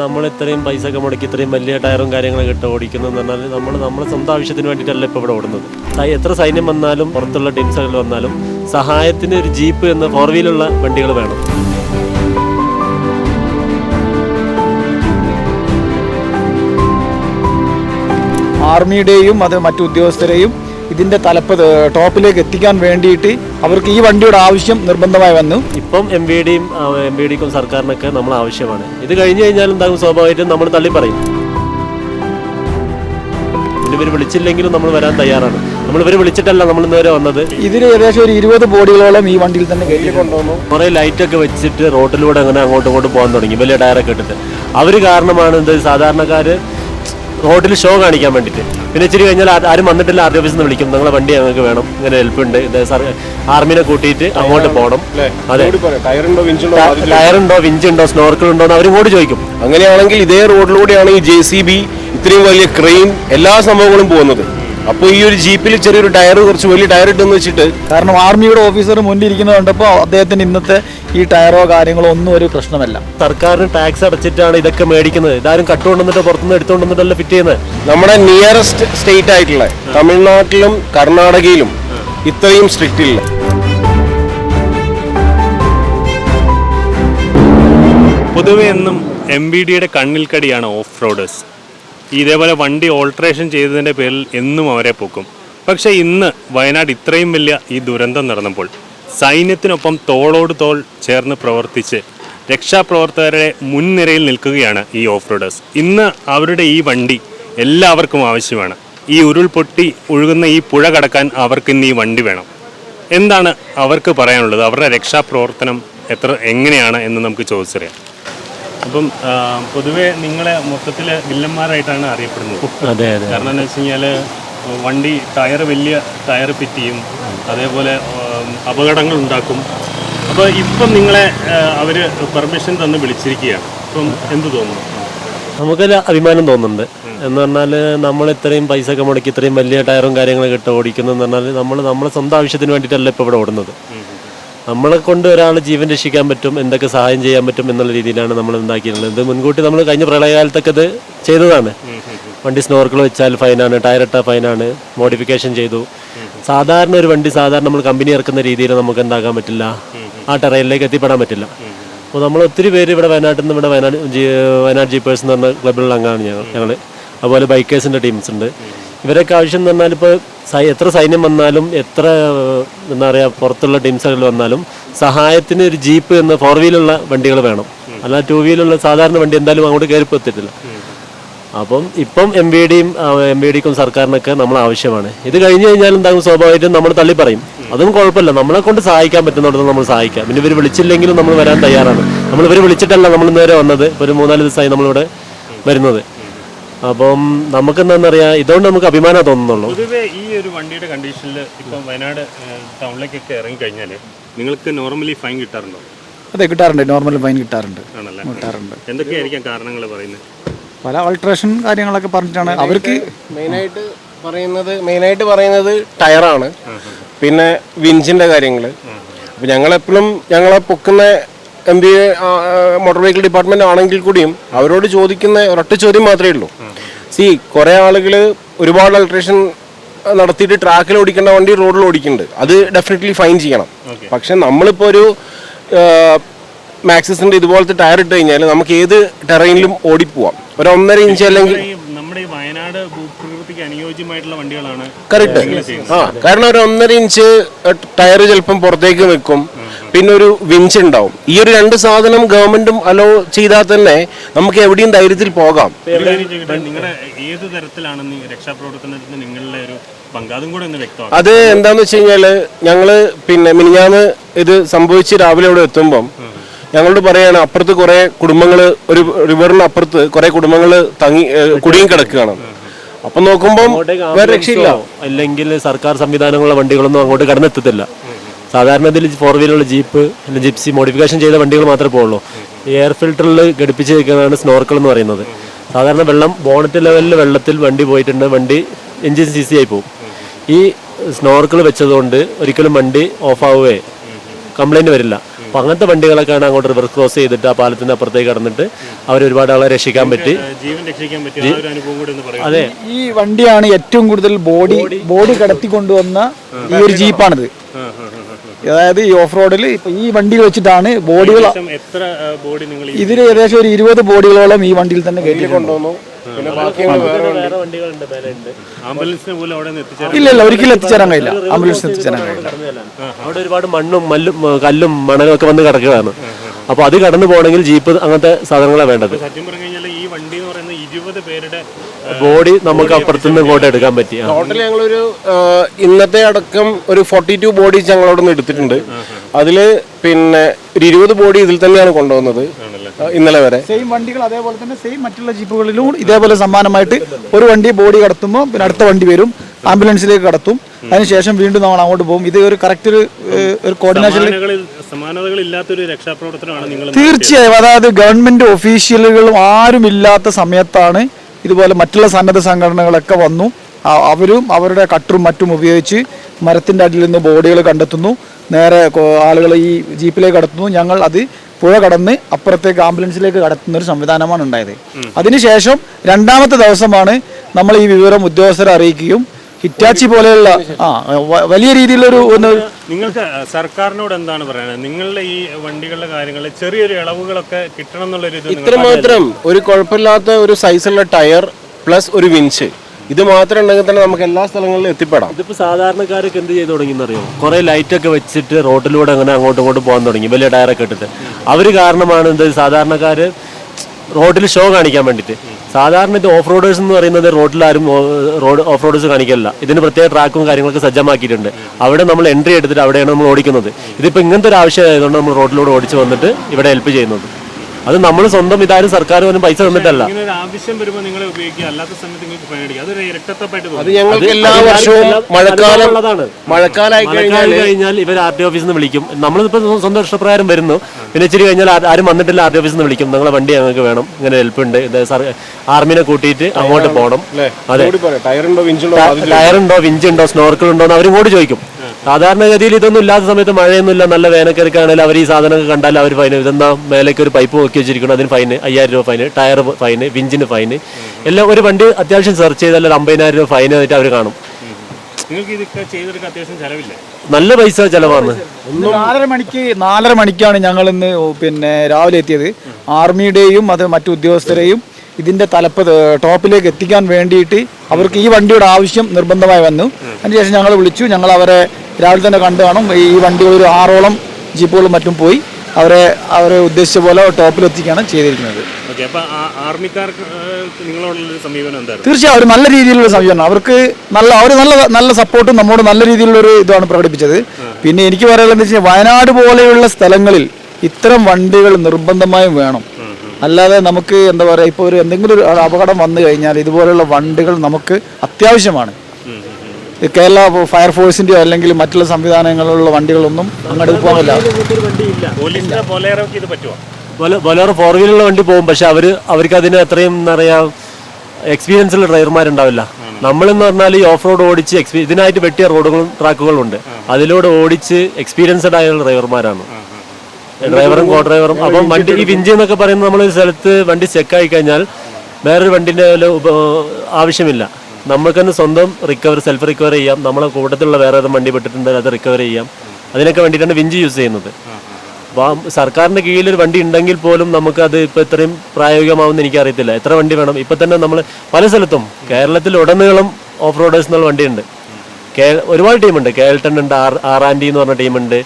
നമ്മൾ ഇത്രയും പൈസ ഒക്കെ മുടക്കി ഇത്രയും വലിയ ടയറും കാര്യങ്ങളൊക്കെ ഇട്ട് ഓടിക്കുന്നതെന്ന് പറഞ്ഞാൽ നമ്മൾ നമ്മുടെ സ്വന്തം ആവശ്യത്തിന് വേണ്ടിയിട്ടല്ല ഇപ്പോൾ ഇവിടെ ഓടുന്നത്. എത്ര സൈന്യം വന്നാലും പുറത്തുള്ള ടീംസുകൾ വന്നാലും സഹായത്തിന് ഒരു ജീപ്പ് എന്ന ഫോർ വീലുള്ള വണ്ടികൾ വേണം. ആർമിയുടെയും അത് മറ്റു ഉദ്യോഗസ്ഥരെയും ഇതിന്റെ തലപ്പ് ടോപ്പിലേക്ക് എത്തിക്കാൻ വേണ്ടിയിട്ട് അവർക്ക് ഈ വണ്ടിയുടെ ആവശ്യം നിർബന്ധമായി വന്നു. ഇപ്പം എം വി ഡിയും എം വി ഡിക്കും സർക്കാരിനൊക്കെ നമ്മൾ ആവശ്യമാണ്. ഇത് കഴിഞ്ഞു കഴിഞ്ഞാലും എന്താകും സ്വാഭാവികമായിട്ടും നമ്മൾ തള്ളി പറയും. ഇവർ വിളിച്ചില്ലെങ്കിലും നമ്മൾ വരാൻ തയ്യാറാണ്. നമ്മൾ ഇവർ വിളിച്ചിട്ടല്ല നമ്മൾ ഇന്നുവരെ വന്നത്. ഇതിൽ ഏകദേശം ഒരു ഇരുപത് ബോഡികളോളം ഈ വണ്ടിയിൽ തന്നെ കയറ്റി കൊണ്ടുവന്നു. കുറേ ലൈറ്റൊക്കെ വെച്ചിട്ട് റോട്ടിലൂടെ അങ്ങനെ അങ്ങോട്ടും ഇങ്ങോട്ടും പോകാൻ തുടങ്ങി. വലിയ ടയറൊക്കെ ഇട്ടിട്ട്. അവർ കാരണമാണ് എന്ത്? സാധാരണക്കാർ റോഡിൽ ഷോ കാണിക്കാൻ വേണ്ടിയിട്ട്. പിന്നെ ഇച്ചിരി കഴിഞ്ഞാൽ ആരും വന്നിട്ടില്ല ആർ ഓഫീസിൽ നിന്ന് വിളിക്കും. നിങ്ങളെ വണ്ടി ഞങ്ങൾക്ക് വേണം. ഇങ്ങനെ ഹെൽപ്പ് ഉണ്ട് സർ ആർമിനെ കൂട്ടിയിട്ട് അങ്ങോട്ട് പോകണം അതെ. ടയറുണ്ടോ വിഞ്ചുണ്ടോ ഉണ്ടോ എന്ന് അവരും കൂടി ചോദിക്കും. അങ്ങനെയാണെങ്കിൽ ഇതേ റോഡിലൂടെയാണ് ഈ ജെ സി ബി ഇത്രയും വലിയ ക്രെയിൻ എല്ലാ സംഭവങ്ങളും പോകുന്നത്. അപ്പോൾ ഈ ഒരു ജീപ്പിൽ ചെറിയൊരു ടയർ കുറച്ച് വലിയ ടയർ ഇട്ടെന്ന് വെച്ചിട്ട് കാരണം ആർമിയുടെ ഓഫീസർ മുന്നിൽ ഇരിക്കുന്നത് കണ്ടപ്പോൾ അദ്ദേഹത്തിന് ഇന്നത്തെ ഈ ടയറോ കാര്യങ്ങളോ ഒന്നും ഒരു പ്രശ്നമല്ല. സർക്കാരിന് ടാക്സ് അടച്ചിട്ടാണ് ഇതൊക്കെ മേടിക്കുന്നത്. ഇതാരും കട്ടുകൊണ്ടുവന്നിട്ട് പുറത്തുനിന്ന് എടുത്തുകൊണ്ടുവന്നിട്ടല്ല ഫിറ്റ് ചെയ്യുന്നത്. നമ്മുടെ നിയറസ്റ്റ് സ്റ്റേറ്റ് ആയിട്ടുള്ള തമിഴ്നാട്ടിലും കർണാടകയിലും ഇത്രയും സ്ട്രിക്റ്റ് ഇല്ല. പൊതുവെ എന്നും എം ബി ഡിയുടെ കണ്ണിൽക്കടിയാണ് ഓഫ് റോഡേഴ്സ് ഇതേപോലെ വണ്ടി ഓൾട്രേഷൻ ചെയ്തതിന്റെ പേരിൽ എന്നും അവരെ പൊക്കും. പക്ഷേ ഇന്ന് വയനാട് ഇത്രയും വലിയ ഈ ദുരന്തം നടന്നപ്പോൾ സൈന്യത്തിനൊപ്പം തോളോട് തോൾ ചേർന്ന് പ്രവർത്തിച്ച് രക്ഷാപ്രവർത്തകരുടെ മുൻനിരയിൽ നിൽക്കുകയാണ് ഈ ഓഫ് റോഡേഴ്സ് ഇന്ന് അവരുടെ ഈ വണ്ടി എല്ലാവർക്കും ആവശ്യമാണ്. ഈ ഉരുൾപൊട്ടി ഒഴുകുന്ന ഈ പുഴ കടക്കാൻ അവർക്ക് ഇന്ന് ഈ വണ്ടി വേണം. എന്താണ് അവർക്ക് പറയാനുള്ളത്? അവരുടെ രക്ഷാപ്രവർത്തനം എത്ര എങ്ങനെയാണ് എന്ന് നമുക്ക് ചോദിച്ചറിയാം. അപ്പം പൊതുവെ നിങ്ങളെ മൊത്തത്തിൽ വില്ലന്മാരായിട്ടാണ് അറിയപ്പെടുന്നത്. അതെ അതെ. കാരണം എന്ന് വെച്ച് കഴിഞ്ഞാൽ വണ്ടി ടയർ വലിയ ടയർ ഫിറ്റ് ചെയ്യും അതേപോലെ അപകടങ്ങൾ ഉണ്ടാക്കും. അപ്പോൾ ഇപ്പം നിങ്ങളെ അവർ പെർമിഷൻ തന്ന് വിളിച്ചിരിക്കുകയാണ്. ഇപ്പം എന്ത് തോന്നുന്നു? നമുക്കൊരു അഭിമാനം തോന്നുന്നുണ്ട്. എന്ന് പറഞ്ഞാൽ നമ്മൾ ഇത്രയും പൈസ ഒക്കെ മുടക്കി ഇത്രയും വലിയ ടയറും കാര്യങ്ങളൊക്കെ ഇട്ട് ഓടിക്കുന്നതെന്ന് പറഞ്ഞാൽ നമ്മൾ നമ്മൾ സ്വന്തം ആവശ്യത്തിന് വേണ്ടിയിട്ടല്ല ഇപ്പോൾ ഇവിടെ ഓടുന്നത്. നമ്മളെ കൊണ്ട് ഒരാൾ ജീവൻ രക്ഷിക്കാൻ പറ്റും എന്തൊക്കെ സഹായം ചെയ്യാൻ പറ്റും എന്നുള്ള രീതിയിലാണ് നമ്മൾ ഉണ്ടാക്കിയിട്ടുള്ളത്. ഇത് മുൻകൂട്ടി നമ്മൾ കഴിഞ്ഞ പ്രളയകാലത്തൊക്കെ ഇത് ചെയ്തതാണ്. വണ്ടി സ്നോർക്കിൾ വെച്ചാൽ ഫൈനാണ് ടയർ ഇട്ട ഫൈനാണ് മോഡിഫിക്കേഷൻ ചെയ്തു. സാധാരണ ഒരു വണ്ടി സാധാരണ നമ്മൾ കമ്പനി ഇറക്കുന്ന രീതിയിൽ നമുക്ക് എന്താക്കാൻ പറ്റില്ല. ആ ടെറയിലേക്ക് എത്തിപ്പെടാൻ പറ്റില്ല. അപ്പോൾ നമ്മൾ ഒത്തിരി പേര് ഇവിടെ വയനാട്ടിൽ നിന്ന് ഇവിടെ വയനാട് വയനാട് ജീപ്പേഴ്സ് എന്ന് പറഞ്ഞ ക്ലബിലുള്ള അംഗമാണ് ഞങ്ങൾ. ഞങ്ങൾ അതുപോലെ ബൈക്കേഴ്സിന്റെ ടീംസ് ഉണ്ട്. ഇവരൊക്കെ ആവശ്യം എന്ന് പറഞ്ഞാൽ ഇപ്പോൾ എത്ര സൈന്യം വന്നാലും എത്ര എന്താ പറയുക പുറത്തുള്ള ടീംസുകൾ വന്നാലും സഹായത്തിന് ഒരു ജീപ്പ് എന്ന ഫോർ വീലുള്ള വണ്ടികൾ വേണം. അല്ലാതെ ടു വീലുള്ള സാധാരണ വണ്ടി എന്തായാലും അങ്ങോട്ട് കയറി എത്തിയിട്ടില്ല. അപ്പം ഇപ്പം എം ബി ഡിയും എം ബി ഡിക്കും സർക്കാരിനൊക്കെ നമ്മൾ ആവശ്യമാണ്. ഇത് കഴിഞ്ഞു കഴിഞ്ഞാൽ എന്താകും? സ്വാഭാവികമായിട്ടും നമ്മൾ തള്ളി പറയും. അതും കുഴപ്പമില്ല. നമ്മളെ കൊണ്ട് സഹായിക്കാൻ പറ്റുന്നിടത്ത് നമ്മൾ സഹായിക്കാം. പിന്നെ ഇവർ വിളിച്ചില്ലെങ്കിലും നമ്മൾ വരാൻ തയ്യാറാണ്. നമ്മൾ ഇവർ വിളിച്ചിട്ടല്ല നമ്മൾ നേരെ വന്നത്. ഒരു മൂന്നാൽ ദിവസമായി നമ്മളിവിടെ വരുന്നത്. അപ്പം നമുക്ക് എന്താണെന്നറിയാം ഇതുകൊണ്ട് നമുക്ക് അഭിമാനം തോന്നുന്നുള്ളൂ. പൊതുവേ ഈ ഒരു വണ്ടിയുടെ കണ്ടീഷനിൽ ഇപ്പം വയനാട് ടൗണിലേക്കൊക്കെ ഇറങ്ങിക്കഴിഞ്ഞാൽ നിങ്ങൾക്ക് നോർമലി ഫൈൻ കിട്ടാറുണ്ടോ? അതെ കിട്ടാറുണ്ട്. നോർമൽ ഫൈൻ കിട്ടാറുണ്ട്. കിട്ടാറുണ്ട്. എന്തൊക്കെയായിരിക്കാം കാരണങ്ങൾ പറയുന്നത്? പല ഓൾട്രേഷൻ കാര്യങ്ങളൊക്കെ പറഞ്ഞിട്ടാണ്. അവർക്ക് മെയിനായിട്ട് പറയുന്നത് മെയിനായിട്ട് പറയുന്നത് ടയറാണ്. പിന്നെ വിഞ്ചിന്റെ കാര്യങ്ങൾ അപ്പം ഞങ്ങളെപ്പോഴും ഞങ്ങളെ പൊക്കുന്ന M B A motor vehicle department ആണെങ്കിൽ കൂടിയും അവരോട് ചോദിക്കുന്ന ഒരൊറ്റ ചോദ്യം മാത്രമേ ഉള്ളൂ. സി കുറെ ആളുകൾ ഒരുപാട് അൾട്രേഷൻ നടത്തിയിട്ട് ട്രാക്കിൽ ഓടിക്കേണ്ട വണ്ടി റോഡിൽ ഓടിക്കുന്നുണ്ട്. അത് ഡെഫിനറ്റ്ലി ഫൈൻ ചെയ്യണം. പക്ഷെ നമ്മളിപ്പോൾ ഒരു മാക്സിസിന്റെ ഇതുപോലത്തെ ടയർ ഇട്ട് കഴിഞ്ഞാൽ നമുക്ക് ഏത് ടെറൈനിലും ഓടിപ്പോവാം. ഒരു ഒന്നര ഇഞ്ച് അല്ലെങ്കിൽ നമ്മുടെ ഈ വയനാട് ഭൂപ്രകൃതിക്ക് അനുയോജ്യമായിട്ടുള്ള വണ്ടികളാണ് കറക്റ്റ് ആ കാരണം ഒരു ഒന്നര ഇഞ്ച് ടയർ ചിലപ്പം പുറത്തേക്ക് നിൽക്കും. പിന്നെ ഒരു വിഞ്ച് ഉണ്ടാവും. ഈ ഒരു രണ്ട് സാധനം ഗവൺമെന്റും അലോ ചെയ്താൽ തന്നെ നമുക്ക് എവിടെയും ധൈര്യത്തിൽ പോകാം. നിങ്ങളുടെ ഏത് തരത്തിലാണ് രക്ഷാപ്രവർത്തനത്തിന് നിങ്ങളുടെ ഒരു അതും എന്താന്ന് വെച്ച് കഴിഞ്ഞാൽ ഞങ്ങൾ പിന്നെ മിനിഞ്ഞാന്ന് ഇത് സംഭവിച്ച് രാവിലെ ഇവിടെ എത്തുമ്പം ഞങ്ങളോട് പറയാണ് അപ്പുറത്ത് കുറെ കുടുംബങ്ങൾ ഒരു റിവറിന് അപ്പുറത്ത് കുറെ കുടുംബങ്ങൾ തങ്ങി കുടിയും കുടുങ്ങി കിടക്കുകയാണ്. അപ്പൊ നോക്കുമ്പോൾ വേറെ രക്ഷയില്ല. അല്ലെങ്കിൽ സർക്കാർ സംവിധാനങ്ങളുള്ള വണ്ടികളൊന്നും അങ്ങോട്ട് കടന്നെത്തത്തില്ല. സാധാരണ ഇതിൽ ഫോർ വീലുള്ള ജീപ്പ് അല്ലെങ്കിൽ ജിപ്സി മോഡിഫിക്കേഷൻ ചെയ്ത വണ്ടികൾ മാത്രമേ പോകുള്ളൂ എയർ ഫിൽറ്ററിൽ ഘടിപ്പിച്ച് വെക്കുന്നതാണ് സ്നോർക്കിൾ എന്ന് പറയുന്നത്. സാധാരണ വെള്ളം ബോണറ്റ് ലെവലിൽ വെള്ളത്തിൽ വണ്ടി പോയിട്ടുണ്ട് വണ്ടി എഞ്ചിൻ സി സി ആയി പോകും ഈ സ്നോർക്കിൾ വെച്ചതുകൊണ്ട് ഒരിക്കലും വണ്ടി ഓഫ് ആവുകയെ കംപ്ലൈന്റ് വരില്ല. അപ്പം അങ്ങനത്തെ വണ്ടികളൊക്കെയാണ് അങ്ങോട്ട് റിവർ ക്രോസ് ചെയ്തിട്ട് ആ പാലത്തിന്റെ അപ്പുറത്തേക്ക് കടന്നിട്ട് അവർ ഒരുപാട് ആളെ രക്ഷിക്കാൻ പറ്റി. അതെ. ഈ വണ്ടിയാണ് ഏറ്റവും കൂടുതൽ ബോഡി ബോഡി കടത്തി കൊണ്ടുവന്ന ഈ ഒരു ജീപ്പാണിത് അതായത് ഈ ഓഫ് റോഡിൽ ഇപ്പൊ ഈ വണ്ടിയിൽ വെച്ചിട്ടാണ് ബോഡികൾ എത്ര ബോഡി നിങ്ങൾ ഇതിൽ ഏകദേശം ഒരു ഇരുപത് ബോഡികളോളം ഈ വണ്ടിയിൽ തന്നെ കയറ്റി കൊണ്ടുവന്നു. പിന്നെ ബാക്കി വേറെ വേറെ വണ്ടികളുണ്ട് മേലെ ആംബുലൻസിന് പോലും അവിടെ എത്തിച്ചേരാൻ ഇല്ല ഇല്ല ഒരിക്കലും എത്തിച്ചേരാൻ കഴിയില്ല. ആംബുലൻസ് എത്തിച്ചേരാൻ കഴിയില്ല. അവിടെ ഒരുപാട് മണ്ണും മല്ലും കല്ലും മണലും ഒക്കെ വന്ന് കിടക്കുകയാണ്. അപ്പോൾ അത് കടന്നു പോകണമെങ്കിൽ ജീപ്പ് അങ്ങനത്തെ സാധനങ്ങളാണ് വേണ്ടത്. സത്യം പറഞ്ഞു കഴിഞ്ഞാൽ ഈ വണ്ടി എന്ന് പറയുന്നത് ഇരുപത് പേരുടെ ബോഡി നമുക്ക് അപ്പുറത്തുനിന്ന് ഇങ്ങോട്ട് എടുക്കാൻ പറ്റി. ആ. ടോട്ടൽ ഞങ്ങളൊരു ഇന്നത്തെ അടക്കം ഒരു ഫോർട്ടി ടു ബോഡീസ് ഞങ്ങളവിടെ നിന്ന് എടുത്തിട്ടുണ്ട്. അതിൽ പിന്നെ ഒരു ഇരുപത് ബോഡി ഇതിൽ തന്നെയാണ് കൊണ്ടുവന്നത്. ഇന്നലെ വരെ. സെയിം വണ്ടികൾ അതേപോലെ തന്നെ സെയിം മറ്റുള്ള ജീപ്പുകളിലും ഇതേപോലെ സമ്മാനമായിട്ട് ഒരു വണ്ടി ബോഡി കടത്തുമ്പോൾ പിന്നെ അടുത്ത വണ്ടി വരും. ആംബുലൻസിലേക്ക് കടത്തും. അതിനുശേഷം വീണ്ടും നമ്മൾ അങ്ങോട്ട് പോകും. ഇത് ഒരു കറക്റ്റ് ഒരു ഒരു കോർഡിനേഷൻ രക്ഷാപ്രവർത്തനമാണ് നിങ്ങൾ തീർച്ചയായും. അതായത് ഗവൺമെന്റ് ഒഫീഷ്യലുകളും ആരും ഇല്ലാത്ത സമയത്താണ് ഇതുപോലെ മറ്റുള്ള സന്നദ്ധ സംഘടനകളൊക്കെ വന്നു. അവരും അവരുടെ കട്ടറും മറ്റും ഉപയോഗിച്ച് മരത്തിന്റെ അടിയിൽ നിന്ന് ബോഡികൾ കണ്ടെത്തുന്നു. നേരെ ആളുകൾ ഈ ജീപ്പിലേക്ക് കടത്തുന്നു. ഞങ്ങൾ അത് പുഴ കടന്ന് അപ്പുറത്തേക്ക് ആംബുലൻസിലേക്ക് കടത്തുന്ന ഒരു സംവിധാനമാണ് ഉണ്ടായത്. അതിനുശേഷം രണ്ടാമത്തെ ദിവസമാണ് നമ്മൾ ഈ വിവരം ഉദ്യോഗസ്ഥരെ അറിയിക്കുകയും ഹിറ്റാച്ചി പോലെയുള്ള ആ വലിയ രീതിയിലൊരു ഒന്ന് നിങ്ങൾക്ക് സർക്കാരിനോട് എന്താണ് പറയുന്നത് നിങ്ങളുടെ ഈ വണ്ടികളുടെ കാര്യങ്ങൾ ചെറിയൊരു ഇളവുകളൊക്കെ കിട്ടണം എന്നുള്ളൊരു ഇത്രമാത്രം ഒരു കുഴപ്പമില്ലാത്ത ഒരു സൈസുള്ള ടയർ പ്ലസ് ഒരു വിഞ്ച്. ഇത് മാത്രം ഉണ്ടെങ്കിൽ തന്നെ നമുക്ക് എല്ലാ സ്ഥലങ്ങളിലും എത്തിപ്പെടാം. ഇതിപ്പോ സാധാരണക്കാരൊക്കെ എന്ത് ചെയ്ത് തുടങ്ങിയെന്നറിയോ? കുറേ കുറെ ലൈറ്റ് ഒക്കെ വെച്ചിട്ട് റോഡിലൂടെ അങ്ങനെ അങ്ങോട്ടും ഇങ്ങോട്ടും പോകാൻ തുടങ്ങി. വലിയ ടയറൊക്കെ ഇട്ടിട്ട്. അവർ കാരണമാണ് എന്ത്? സാധാരണക്കാര് റോഡിൽ ഷോ കാണിക്കാൻ വേണ്ടിയിട്ട്. സാധാരണ ഇത് ഓഫ് റോഡേഴ്സ് എന്ന് പറയുന്നത് റോഡിലാരും റോഡ് ഓഫ് റോഡേഴ്സ് കാണിക്കില്ല ഇതിന് പ്രത്യേക ട്രാക്കും കാര്യങ്ങളൊക്കെ സജ്ജമാക്കിയിട്ടുണ്ട്. അവിടെ നമ്മൾ എൻട്രി എടുത്തിട്ട് അവിടെയാണ് നമ്മൾ ഓടിക്കുന്നത്. ഇതിപ്പോൾ ഇങ്ങനത്തെ ഒരു ആവശ്യമായതുകൊണ്ട് നമ്മൾ റോഡിലൂടെ ഓടിച്ച് വന്നിട്ട് ഇവിടെ ഹെൽപ്പ് ചെയ്യുന്നത്. അത് നമ്മൾ സ്വന്തം ഇതാരും സർക്കാർ പോലും പൈസ തന്നിട്ടല്ല. ആവശ്യം വരുമ്പോൾ ഉപയോഗിക്കുക അല്ലാത്ത സമയത്ത് നിങ്ങൾക്ക് ഫൈൻ അടിക്കുക അതൊരു ഇരട്ടത്തപ്പായിട്ട് അത് ഞങ്ങൾക്ക് എല്ലാ വർഷവും മഴക്കാലം. മഴക്കാലമായി കഴിഞ്ഞാൽ ഇവർ ആർ ടി ഓഫീസിൽ നിന്ന് വിളിക്കും. നമ്മളിപ്പോൾ സ്വന്തം ഇഷ്ടപ്രകാരം വരുന്നു. പിന്നെ ഇച്ചിരി കഴിഞ്ഞാൽ ആരും വന്നിട്ടില്ല ആർ ടി ഓഫീസിൽ നിന്ന് വിളിക്കും. നിങ്ങളെ വണ്ടി ഞങ്ങൾക്ക് വേണം. ഇങ്ങനെ ഹെൽപ്പ് ഉണ്ട് ഇത് സർ ആർമിനെ കൂട്ടിയിട്ട് അങ്ങോട്ട് പോകണം. അതെ. കൂടി ഉണ്ടോ ടയറുണ്ടോ വിഞ്ചുണ്ടോ? ടയർ ഉണ്ടോ വിഞ്ച് ഉണ്ടോ സ്നോർക്കിൾ ഉണ്ടോ എന്ന് അവരും കൂടി ചോദിക്കും. സാധാരണഗതിയിൽ ഇതൊന്നും ഇല്ലാത്ത സമയത്ത് മഴയൊന്നുമില്ല നല്ല വേനൽക്കരക്കാണെങ്കിൽ അവർ ഈ സാധനമൊക്കെ കണ്ടാൽ അവർ ഫൈൻ ഇതെന്താ മേലേക്ക് ഒരു പൈപ്പ് നോക്കി വെച്ചിരിക്കണം അതിന് ഫൈന് അയ്യായിരം രൂപ ഫൈന് ടയർ ഫൈന് വിഞ്ചിന് ഫൈന് എല്ലാം ഒരു വണ്ടി അത്യാവശ്യം സെർച്ച് ചെയ്താൽ ഒരു അമ്പതിനായിരം രൂപ ഫൈൻ ആയിട്ട് അവർ കാണും. നല്ല പൈസ ചെലവാണ്. നാലര മണിക്ക് നാലര മണിക്കാണ് ഞങ്ങൾ ഇന്ന് പിന്നെ രാവിലെ എത്തിയത്. ആർമിയുടെയും അത് മറ്റു ഉദ്യോഗസ്ഥരെയും ഇതിന്റെ തലപ്പ് ടോപ്പിലേക്ക് എത്തിക്കാൻ വേണ്ടിയിട്ട് അവർക്ക് ഈ വണ്ടിയുടെ ആവശ്യം നിർബന്ധമായി വന്നു. അതിനുശേഷം ഞങ്ങൾ വിളിച്ചു. ഞങ്ങൾ അവരെ രാവിലെ തന്നെ കണ്ടു കാണും. ഈ വണ്ടികൾ ഒരു ആറോളം ജീപ്പുകളും മറ്റും പോയി അവരെ അവരെ ഉദ്ദേശിച്ച പോലെ ടോപ്പിൽ എത്തിക്കുകയാണ് ചെയ്തിരിക്കുന്നത് തീർച്ചയായും അവർ നല്ല രീതിയിലുള്ള സമീപനം. അവർക്ക് നല്ല അവർ നല്ല നല്ല സപ്പോർട്ടും നമ്മോട് നല്ല രീതിയിലുള്ള ഒരു ഇതാണ് പ്രകടിപ്പിച്ചത്. പിന്നെ എനിക്ക് പറയാനുള്ളത് എന്താ വെച്ചാൽ വയനാട് പോലെയുള്ള സ്ഥലങ്ങളിൽ ഇത്തരം വണ്ടികൾ നിർബന്ധമായും വേണം. അല്ലാതെ നമുക്ക് എന്താ പറയുക ഇപ്പോൾ ഒരു എന്തെങ്കിലും ഒരു അപകടം വന്നു കഴിഞ്ഞാൽ ഇതുപോലെയുള്ള വണ്ടികൾ നമുക്ക് അത്യാവശ്യമാണ്. കേരള ഫയർഫോഴ്സിന്റെയോ അല്ലെങ്കിൽ മറ്റുള്ള സംവിധാനങ്ങളിലുള്ള വണ്ടികളൊന്നും അങ്ങോട്ട് പോകുന്നില്ല ബൊലേറോ ഫോർ വീലുള്ള വണ്ടി പോകും. പക്ഷെ അവർ അവർക്ക് അതിന് അത്രയും എന്താ പറയുക എക്സ്പീരിയൻസ് ഉള്ള ഡ്രൈവർമാരുണ്ടാവില്ല. നമ്മളെന്ന് പറഞ്ഞാൽ ഈ ഓഫ് റോഡ് ഓടിച്ച് എക്സ്പീ ഇതിനായിട്ട് വെട്ടിയ റോഡുകളും ട്രാക്കുകളും ഉണ്ട്. അതിലൂടെ ഓടിച്ച് എക്സ്പീരിയൻസ്ഡ് ആയ ഡ്രൈവർമാരാണ്. ഡ്രൈവറും കോ ഡ്രൈവറും അപ്പം വണ്ടി ഈ വിഞ്ചി എന്നൊക്കെ പറയുന്നത് നമ്മൾ ഒരു സ്ഥലത്ത് വണ്ടി ചെക്കായി കഴിഞ്ഞാൽ വേറൊരു വണ്ടിന്റെ ആവശ്യമില്ല. നമുക്ക് തന്നെ സ്വന്തം റിക്കവർ സെൽഫ് റിക്കവർ ചെയ്യാം. നമ്മളെ കൂട്ടത്തിലുള്ള വേറെ ഏതെങ്കിലും വണ്ടി പെട്ടിട്ടുണ്ടെങ്കിൽ അത് റിക്കവർ ചെയ്യാം. അതിനൊക്കെ വേണ്ടിയിട്ടാണ് വിഞ്ച് യൂസ് ചെയ്യുന്നത്. അപ്പോൾ സർക്കാരിന്റെ കീഴിൽ ഒരു വണ്ടി ഉണ്ടെങ്കിൽ പോലും നമുക്ക് അത് ഇപ്പോൾ ഇത്രയും പ്രായോഗികമാവുമെന്ന് എനിക്കറിയത്തില്ല. എത്ര വണ്ടി വേണം? ഇപ്പം തന്നെ നമ്മൾ പല സ്ഥലത്തും കേരളത്തിൽ ഉടനീളം ഓഫ് റോഡേഴ്സ് എന്നുള്ള വണ്ടിയുണ്ട്. കേ ഒരുപാട് ടീമുണ്ട് കേൾട്ടൺ ഉണ്ട് ആർ ആർ ആൻഡി എന്ന് പറഞ്ഞ ടീമുണ്ട്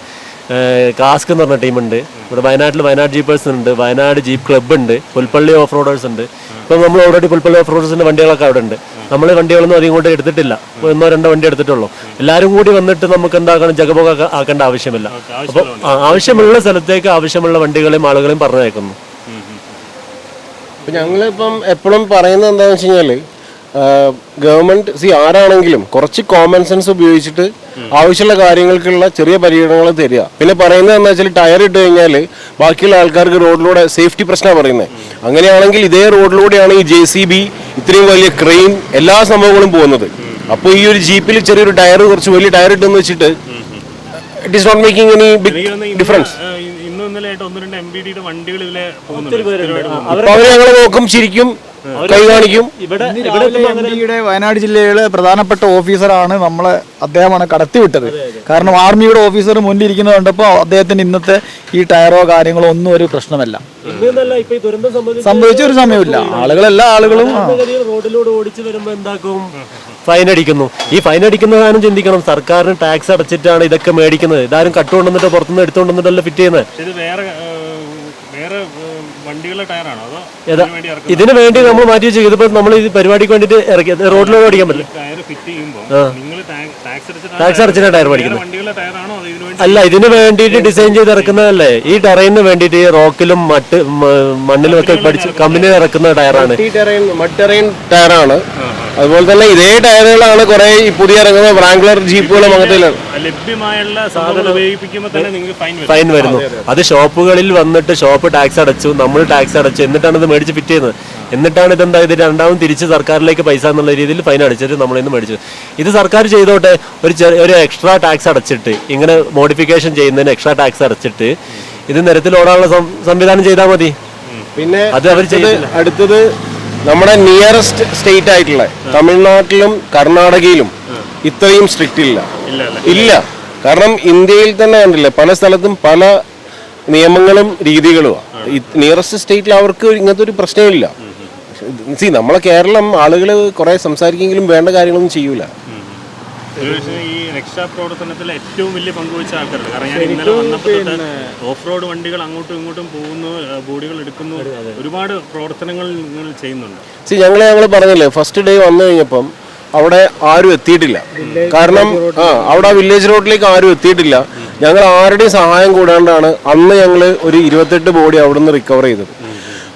കാസ്ക് എന്ന് പറഞ്ഞ ടീമുണ്ട് ഇവിടെ വയനാട്ടിൽ വയനാട് ജീപ്പേഴ്സ് ഉണ്ട്. വയനാട് ജീപ്പ് ക്ലബ്ബ് ഉണ്ട്. പുൽപ്പള്ളി ഓഫ് റോഡേഴ്സ് ഉണ്ട്. ഇപ്പം നമ്മൾ ഓൾറെഡി പുൽപ്പള്ളി ഓഫ് റോഡേഴ്സിന്റെ വണ്ടികളൊക്കെ അവിടെ ഉണ്ട് നമ്മൾ വണ്ടികളൊന്നും അധികം കൊണ്ട് എടുത്തിട്ടില്ല. ഒന്നോ രണ്ടോ വണ്ടി എടുത്തിട്ടുള്ളൂ. എല്ലാവരും കൂടി വന്നിട്ട് നമുക്ക് എന്താക്കണം ജഗബോഗ ആക്കേണ്ട ആവശ്യമില്ല. അപ്പോൾ ആവശ്യമുള്ള സ്ഥലത്തേക്ക് ആവശ്യമുള്ള വണ്ടികളെയും ആളുകളെയും പറഞ്ഞയക്കുന്നു. ഇപ്പം ഞങ്ങളിപ്പം എപ്പോഴും പറയുന്നത് എന്താണെന്ന് വെച്ച് കഴിഞ്ഞാൽ ഗവൺമെന്റ് സി ആരാണെങ്കിലും കുറച്ച് കോമൺ സെൻസ് ഉപയോഗിച്ചിട്ട് ആവശ്യമുള്ള കാര്യങ്ങൾക്കുള്ള ചെറിയ പരിഗണനകൾ തരിക. പിന്നെ പറയുന്നത് എന്താ വെച്ചാൽ ടയർ ഇട്ട് കഴിഞ്ഞാൽ ബാക്കിയുള്ള ആൾക്കാർക്ക് റോഡിലൂടെ സേഫ്റ്റി പ്രശ്നമാണ് പറയുന്നത് അങ്ങനെയാണെങ്കിൽ ഇതേ റോഡിലൂടെയാണ് ഈ ജെ സി ബി ഇത്രയും വലിയ ക്രെയിൻ എല്ലാ സംഭവങ്ങളും പോകുന്നത്. അപ്പോൾ ഈ ഒരു ജീപ്പിൽ ചെറിയൊരു ടയർ കുറച്ച് വലിയ ടയർ ഇട്ടെന്ന് വെച്ചിട്ട് it is not making any big difference ഏഹ്, ഞങ്ങൾ നോക്കും ശരിക്കും കൈ കാണിക്കും ഇവിടെ പിയുടെ വയനാട് ജില്ലയിലെ പ്രധാനപ്പെട്ട ഓഫീസറാണ് നമ്മളെ അദ്ദേഹമാണ് കടത്തിവിട്ടത്. കാരണം ആർമിയുടെ ഓഫീസർ മുന്നിൽ ഇരിക്കുന്നത് കണ്ടപ്പോൾ അദ്ദേഹത്തിന് ഇന്നത്തെ ഈ ടയറോ കാര്യങ്ങളോ ഒന്നും ഒരു പ്രശ്നമല്ല. ഇന്നല്ല ഇപ്പൊ ഈ സംബന്ധിച്ച് സംഭവിച്ച ഒരു സമയമില്ല ആളുകൾ എല്ലാ ആളുകളും റോഡിലൂടെ ഓടിച്ചു വരുമ്പോ എന്താക്കും? ഫൈൻ അടിക്കുന്നു. ഈ ഫൈൻ അടിക്കുന്ന കാര്യം ചിന്തിക്കണം. സർക്കാരിന് ടാക്സ് അടച്ചിട്ടാണ് ഇതൊക്കെ മേടിക്കുന്നത്. ഇതാരും കട്ടുകൊണ്ടുവന്നിട്ട് പുറത്തുനിന്ന് എടുത്തുകൊണ്ടുവന്നിട്ടല്ല ഫിറ്റ് ചെയ്യുന്നത്. ഇത് വേറെ വേറെ വണ്ടികളുടെ ടയറാണോ? ഇതിന് വേണ്ടി നമ്മൾ മാറ്റി വെച്ചു ഇതിപ്പോ നമ്മൾ ഈ പരിപാടിക്ക് വേണ്ടിട്ട് ഇറക്കി. റോഡിലൂടെ ഓടിക്കാൻ പറ്റില്ല. ടാക്സ് അടച്ചിട്ട് അടച്ചിട്ടാണ് ടയർ വേണ്ടി അല്ല ഇതിന് വേണ്ടിയിട്ട് ഡിസൈൻ ചെയ്ത് ഇറക്കുന്നതല്ലേ? ഈ ടയറിന് വേണ്ടിയിട്ട് ഈ റോക്കിലും മട്ട് മണ്ണിലും ഒക്കെ പഠിച്ച് കമ്പനി ഇറക്കുന്ന ടയറാണ്. ടയറാണ്. അതുപോലെ തന്നെ ഇതേ ടയറുകളാണ് കുറെ ഈ പുതിയ ഇറങ്ങുന്ന ബ്രാങ്ക്ലർ ജീപ്പുകളും അങ്ങനത്തെ ലഭ്യമായുള്ള ഉപയോഗിപ്പിക്കുമ്പോൾ തന്നെ നിങ്ങൾക്ക് ഫൈൻ വരും. ഫൈൻ വരുന്നു. അത് ഷോപ്പുകളിൽ വന്നിട്ട് ഷോപ്പ് ടാക്സ് അടച്ചു നമ്മൾ ടാക്സ് അടച്ചു. എന്നിട്ടാണ് ഇത് മേടിച്ച് ഫിറ്റ് ചെയ്യുന്നത്. എന്നിട്ടാണ് ഇതെന്താ ഇത് രണ്ടാമത് തിരിച്ച് സർക്കാരിലേക്ക് പൈസ എന്നുള്ള രീതിയിൽ ഫൈൻ അടിച്ചിട്ട് നമ്മളിൽ നിന്ന് മേടിച്ചു ഇത് സർക്കാർ ചെയ്തോട്ടെ ഒരു ചെറിയ ഒരു എക്സ്ട്രാ ടാക്സ് അടച്ചിട്ട് ഇങ്ങനെ മോഡിഫിക്കേഷൻ ചെയ്യുന്നതിന് എക്സ്ട്രാ ടാക്സ് അടച്ചിട്ട് ഇത് നിരത്തിൽ ഓടാനുള്ള സംവിധാനം ചെയ്താൽ മതി. പിന്നെ അത് അവർ അടുത്തത് നമ്മുടെ നിയറസ്റ്റ് സ്റ്റേറ്റ് ആയിട്ടുള്ള തമിഴ്നാട്ടിലും കർണാടകയിലും ഇത്രയും സ്ട്രിക്റ്റ് ഇല്ല. ഇല്ല കാരണം ഇന്ത്യയിൽ തന്നെ കണ്ടില്ലേ പല സ്ഥലത്തും പല നിയമങ്ങളും രീതികളും നിയറസ്റ്റ് സ്റ്റേറ്റിൽ അവർക്ക് ഇങ്ങനത്തെ ഒരു പ്രശ്നമില്ല. സി നമ്മളെ കേരളം ആളുകൾ കുറെ സംസാരിക്കെങ്കിലും വേണ്ട കാര്യങ്ങളൊന്നും ചെയ്യൂല. ഈ രക്ഷാപ്രവർത്തനത്തിൽ ഏറ്റവും വലിയ പങ്കുവച്ച ആൾക്കാരുണ്ട് കാരണം ഞാൻ ഇന്നലെ വന്നപ്പോൾ ഓഫ് റോഡ് വണ്ടികൾ അങ്ങോട്ടും ഇങ്ങോട്ടും പോകുന്നു ബോഡികൾ എടുക്കുന്നു ഒരുപാട് പ്രവർത്തനങ്ങൾ നിങ്ങൾ ചെയ്യുന്നുണ്ട്. സി ഞങ്ങൾ ഞങ്ങൾ പറഞ്ഞില്ലേ ഫസ്റ്റ് ഡേ വന്നു കഴിഞ്ഞപ്പം അവിടെ ആരും എത്തിയിട്ടില്ല. കാരണം ആ അവിടെ വില്ലേജ് റോഡിലേക്ക് ആരും എത്തിയിട്ടില്ല. ഞങ്ങൾ ആരുടെയും സഹായം കൂടാണ്ടാണ് അന്ന് ഞങ്ങൾ ഒരു ഇരുപത്തെട്ട് ബോഡി അവിടെ നിന്ന് റിക്കവർ ചെയ്തത്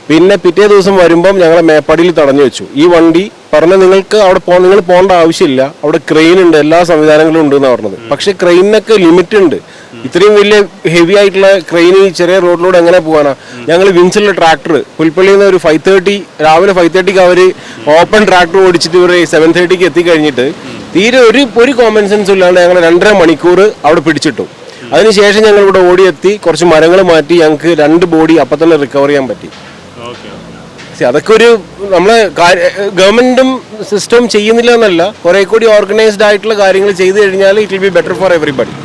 പിന്നെ പിറ്റേ ദിവസം വരുമ്പം ഞങ്ങളെ മേപ്പാടിയിൽ തടഞ്ഞു വെച്ചു. ഈ വണ്ടി പറഞ്ഞ നിങ്ങൾക്ക് അവിടെ പോ നിങ്ങൾ പോകേണ്ട ആവശ്യമില്ല. അവിടെ ക്രെയിൻ ഉണ്ട് എല്ലാ സംവിധാനങ്ങളും ഉണ്ട് എന്നാണ് പറഞ്ഞത്. പക്ഷെ ക്രെയിനൊക്കെ ലിമിറ്റ് ഉണ്ട്. ഇത്രയും വലിയ ഹെവി ആയിട്ടുള്ള ക്രെയിൻ ഈ ചെറിയ റോഡിലൂടെ എങ്ങനെ പോകാനാ ഞങ്ങൾ വിൻസിലുള്ള ട്രാക്ടർ പുൽപ്പള്ളിയിൽ നിന്ന് ഒരു ഫൈവ് തേർട്ടി രാവിലെ ഫൈവ് തേർട്ടിക്ക് അവർ ഓപ്പൺ ട്രാക്ടർ ഓടിച്ചിട്ട് ഇവർ സെവൻ തേർട്ടിക്ക് എത്തിക്കഴിഞ്ഞിട്ട് തീരെ ഒരു ഒരു കോമൺ സെൻസ് ഇല്ലാണ്ട് ഞങ്ങൾ രണ്ടര മണിക്കൂർ അവിടെ പിടിച്ചിട്ടു. അതിനുശേഷം ഞങ്ങൾ ഇവിടെ ഓടിയെത്തി കുറച്ച് മരങ്ങൾ മാറ്റി ഞങ്ങൾക്ക് രണ്ട് ബോഡി അപ്പം തന്നെ റിക്കവർ ചെയ്യാൻ പറ്റി. അതൊക്കെ ഒരു നമ്മളെ ഗവൺമെന്റും സിസ്റ്റം ചെയ്യുന്നില്ല എന്നല്ല. കുറെ കൂടി ഓർഗനൈസ്ഡ് ആയിട്ടുള്ള കാര്യങ്ങൾ ചെയ്തു കഴിഞ്ഞാൽ it will be better for everybody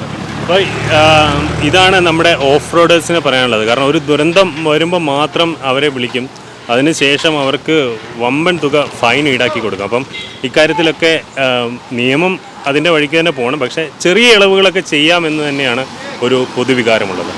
അപ്പോൾ ഇതാണ് നമ്മുടെ ഓഫ് റോഡേഴ്സിനെ പറയാനുള്ളത്. കാരണം ഒരു ദുരന്തം വരുമ്പോൾ മാത്രം അവരെ വിളിക്കും. അതിനുശേഷം അവർക്ക് വമ്പൻ തുക ഫൈൻ ഈടാക്കി കൊടുക്കും. അപ്പം ഇക്കാര്യത്തിലൊക്കെ നിയമം അതിന്റെ വഴിക്ക് തന്നെ പോകണം. പക്ഷേ ചെറിയ ഇളവുകളൊക്കെ ചെയ്യാമെന്ന് തന്നെയാണ് ഒരു പൊതുവികാരമുള്ളത്.